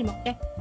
천천히 먹게.